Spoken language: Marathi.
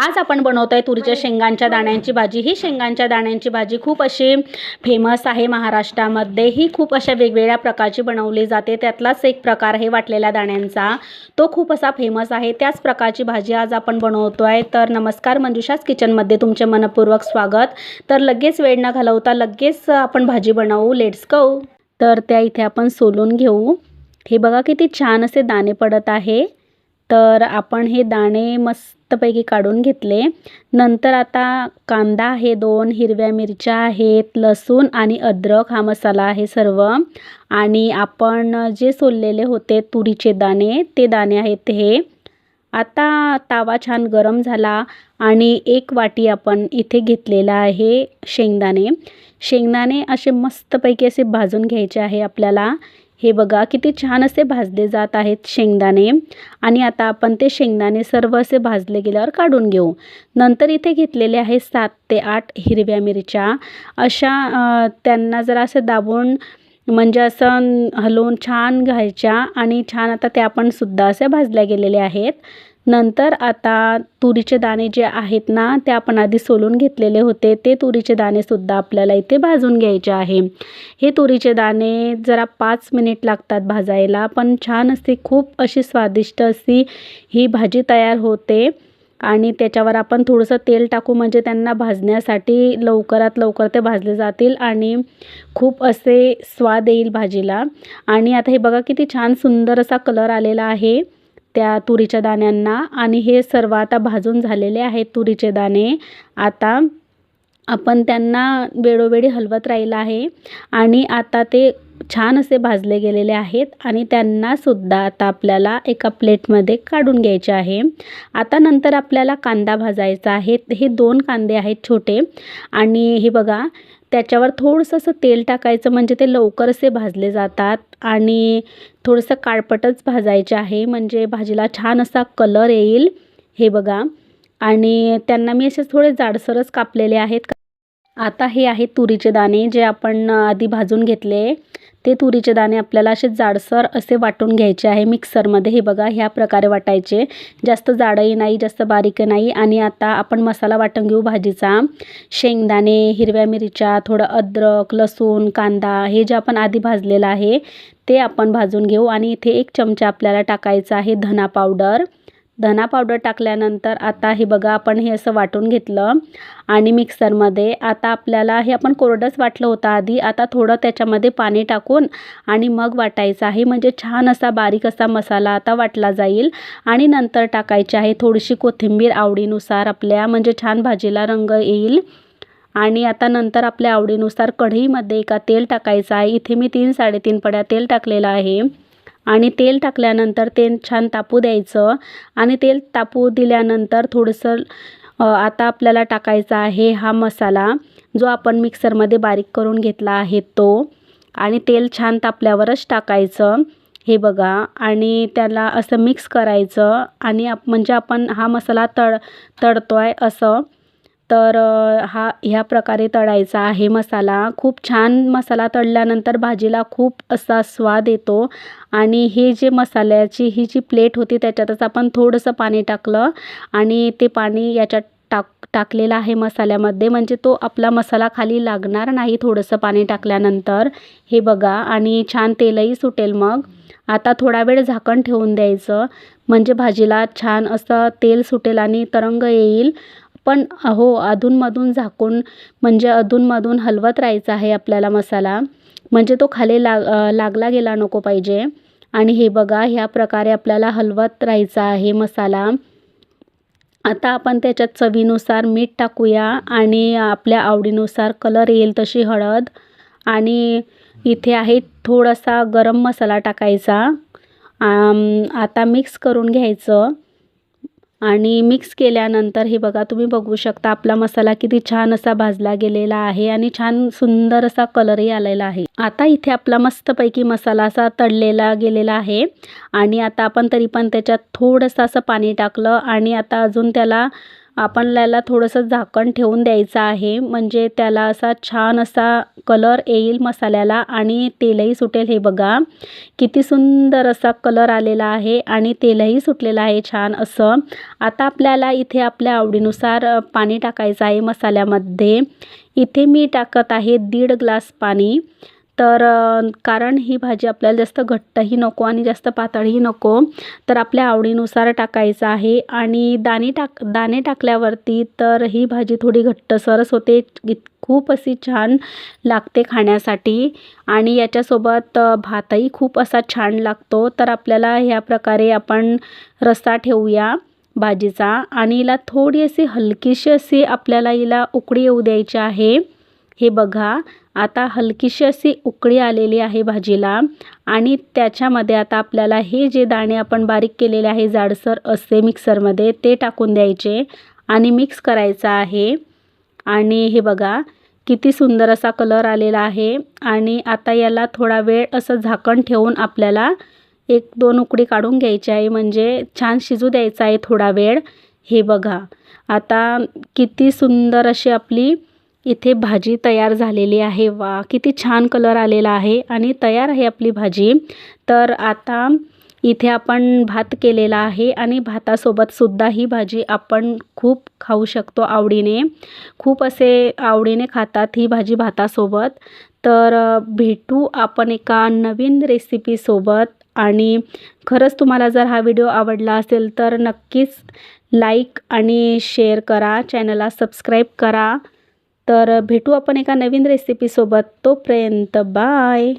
आज आपण बनवतो आहे तुरीच्या शेंगांच्या दाण्यांची भाजी. ही शेंगांच्या दाण्यांची भाजी खूप अशी फेमस आहे महाराष्ट्रामध्ये ही खूप अशा वेगवेगळ्या प्रकारची बनवली जाते. त्यातलाच एक प्रकार आहे वाटलेल्या दाण्यांचा. तो खूप असा फेमस आहे. त्याच प्रकारची भाजी आज आपण बनवतो आहे तर नमस्कार मंजुषाच किचनमध्ये तुमचे मनपूर्वक स्वागत. तर लगेच वेळ न घालवता लगेच आपण भाजी बनवू. लेट्स गो तर त्या इथे आपण सोलून घेऊ. हे बघा किती छान असे दाणे पडत आहे. तर आपण हे दाणे मस्तपैकी काढून घेतले. नंतर आता कांदा आहे दोन हिरव्या मिरच्या आहेत लसूण आणि अद्रक हा मसाला आहे सर्व. आणि आपण जे सोललेले होते तुरीचे दाणे ते दाणे आहेत हे. आता तावा छान गरम झाला आणि एक वाटी आपण इथे घेतलेला आहे शेंगदाणे. शेंगदाणे असे मस्तपैकी असे भाजून घ्यायचे आहे आपल्याला. हे बघा किती छान असे भाजले जात आहेत शेंगदाणे. आणि आता आपण ते शेंगदाणे सर्व असे भाजले गेल्यावर काढून घेऊ. नंतर इथे घेतलेले आहे सात ते आठ हिरव्या मिरच्या. अशा त्यांना जरा असं दाबून म्हणजे असं हलवून छान घ्यायच्या. आणि छान आता त्या पण सुद्धा असे भाजल्या गेलेल्या आहेत. नंतर आता तुरीचे दाणे जे आहेत ना ते आपण आधी सोलून घेतलेले होते. ते तुरीचे दाणेसुद्धा आपल्याला इथे भाजून घ्यायचे आहे. हे तुरीचे दाणे जरा पाच मिनिट लागतात भाजायला पण छान असे खूप अशी स्वादिष्ट अशी ही भाजी तयार होते. आणि त्याच्यावर आपण थोडंसं तेल टाकू म्हणजे त्यांना भाजण्यासाठी लवकरात लवकर ते भाजले जातील आणि खूप असे स्वाद येईल भाजीला. आणि आता हे बघा किती छान सुंदर असा कलर आलेला आहे. त्या तुरीच्या दाण्यांना आणि हे सर्व आता भाजून झालेले आहेत तुरीचे दाणे. आता आपण त्यांना वेळोवेळी हलवत राहिलं आहे आणि आता ते छान असे भाजले गेलेले आहेत आणि त्यांनासुद्धा आता आपल्याला एका प्लेटमध्ये काढून घ्यायचे आहे. आता नंतर आपल्याला कांदा भाजायचा आहे. हे दोन कांदे आहेत छोटे आणि हे बघा त्याच्यावर थोडंसं असं तेल टाकायचं म्हणजे ते लवकर असे भाजले जातात आणि थोडंसं काळपटच भाजायचे आहे. म्हणजे भाजीला छान असा कलर येईल हे बघा. आणि त्यांना मी असे थोडे जाडसरच कापलेले आहेत. आता हे आहेत तुरीचे दाणे जे आपण आधी भाजून घेतले. ते तुरीचे दाणे आपल्याला असे जाडसर असे वाटून घ्यायचे आहे मिक्सरमध्ये. हे बघा ह्या प्रकारे वाटायचे. जास्त जाडही नाही जास्त बारीक नाही. आणि आता आपण मसाला वाटून घेऊ भाजीचा. शेंगदाणे हिरव्या मिरच्या थोडं अद्रक लसूण कांदा हे जे आपण आधी भाजलेलं आहे ते आपण भाजून घेऊ. आणि इथे एक चमचा आपल्याला टाकायचा आहे धना पावडर. धना पावडर टाकल्यानंतर आता हे बघा आपण हे असं वाटून घेतलं आणि मिक्सरमध्ये आता आपल्याला हे आपण कोरडंच वाटलं होतं आधी. आता थोडं त्याच्यामध्ये पाणी टाकून आणि मग वाटायचं आहे. म्हणजे छान असा बारीक असा मसाला आता वाटला जाईल. आणि नंतर टाकायची आहे थोडीशी कोथिंबीर आवडीनुसार आपल्या म्हणजे छान भाजीला रंग येईल. आणि आता नंतर आपल्या आवडीनुसार कढईमध्ये एका तेल टाकायचं आहे. इथे मी तीन साडेतीन पड्या तेल टाकलेलं आहे. आणि तेल टाकल्यानंतर ते छान तापू द्यायचं. आणि तेल तापू दिल्यानंतर थोडंसं आता आपल्याला टाकायचा आहे हा मसाला जो आपण मिक्सरमध्ये बारीक करून घेतला आहे तो. आणि तेल छान तापल्यावरच टाकायचं. हे बघा. आणि त्याला असं मिक्स करायचं. आणि आप म्हणजे आपण हा मसाला तळ तळतो आहे असं. तर हा ह्या प्रकारे तळायचा आहे मसाला. खूप छान मसाला तळल्यानंतर भाजीला खूप असा स्वाद येतो आणि हे जे मसाल्याची ही जी प्लेट होती त्याच्यातच आपण थोडंसं पाणी टाकलं आणि ते पाणी याच्यात टाक टाकलेलं आहे मसाल्यामध्ये. म्हणजे तो आपला मसाला खाली लागणार नाही थोडंसं पाणी टाकल्यानंतर. हे बघा आणि छान तेलही सुटेल मग. आता थोडा वेळ झाकण ठेवून द्यायचं. म्हणजे भाजीला छान असं तेल सुटेल आणि तरंग येईल. पण हो अधूनमधून झाकून म्हणजे अधूनमधून हलवत राहायचं आहे आपल्याला मसाला. म्हणजे तो खाली लाग लागला गेला नको पाहिजे. आणि हे बघा ह्या प्रकारे आपल्याला हलवत राहायचा आहे मसाला. आता आपण त्याच्यात चवीनुसार मीठ टाकूया आणि आपल्या आवडीनुसार कलर येईल तशी हळद. आणि इथे आहे थोडासा गरम मसाला टाकायचा. आता मिक्स करून घ्यायचं. आणि मिक्स केल्यानंतर हे बघा तुम्ही बघू शकता आपला मसाला किती छान असा भाजला गेलेला आहे आणि छान सुंदर असा कलरही आलेला आहे. आता इथे आपला मस्तपैकी मसाला असा तळलेला गेलेला आहे आणि आता आपण तरी पण त्याच्यात थोडंसं असं पाणी टाकलं आणि आता अजून त्याला आपल्याला थोडंसं झाकण ठेवून द्यायचं आहे. म्हणजे त्याला असा छान असा कलर येईल मसाल्याला आणि तेलही सुटेल. हे बघा किती सुंदर असा कलर आलेला आहे आणि तेलही सुटलेलं आहे छान असं. आता आपल्याला इथे आपल्या आवडीनुसार पाणी टाकायचं आहे मसाल्यामध्ये. इथे मी टाकत आहे दीड ग्लास पाणी. तर कारण ही भाजी आपल्याला जास्त घट्टही नको आणि जास्त पातळही नको तर आपल्या आवडीनुसार टाकायचं आहे. आणि दाणे टाक दाणे टाकल्यावरती तर ही भाजी थोडी घट्टसरच होते खूप अशी छान लागते खाण्यासाठी. आणि याच्यासोबत भातही खूप असा छान लागतो. तर आपल्याला ह्या प्रकारे आपण रस्सा ठेवूया भाजीचा. आणि हिला थोडी अशी हलकीशी अशी आपल्याला हिला उकळी येऊ द्यायची आहे. हे बघा आता हलकीशी अशी उकळी आलेली आहे भाजीला आणि त्याच्यामध्ये आता आपल्याला हे जे दाणे आपण बारीक केलेले आहे जाडसर असे मिक्सरमध्ये ते टाकून द्यायचे आणि मिक्स करायचं आहे. आणि हे बघा किती सुंदर असा कलर आलेला आहे आणि आता याला थोडा वेळ असं झाकण ठेवून आपल्याला एक दोन उकडी काढून घ्यायची आहे. म्हणजे छान शिजू द्यायचा आहे थोडा वेळ. हे बघा आता किती सुंदर अशी आपली इथे भाजी तयार झालेली आहे. वा किती छान कलर आलेला आहे. आणि तयार आहे आपली भाजी. तर आता इथे आपण भात केलेला आहे आणि भातासोबत सुद्धा ही भाजी आपण खूप खाऊ शकतो आवडीने. खूप असे आवडीने खातात ही भाजी भातासोबत. तर भेटू आपण एका नवीन रेसिपीसोबत आणि खरंच तुम्हाला जर हा व्हिडिओ आवडला असेल तर नक्कीच लाईक आणि शेअर करा. चॅनलला सबस्क्राईब करा. तर भेटू आपण एका नवीन रेसिपीसोबत तोपर्यंत बाय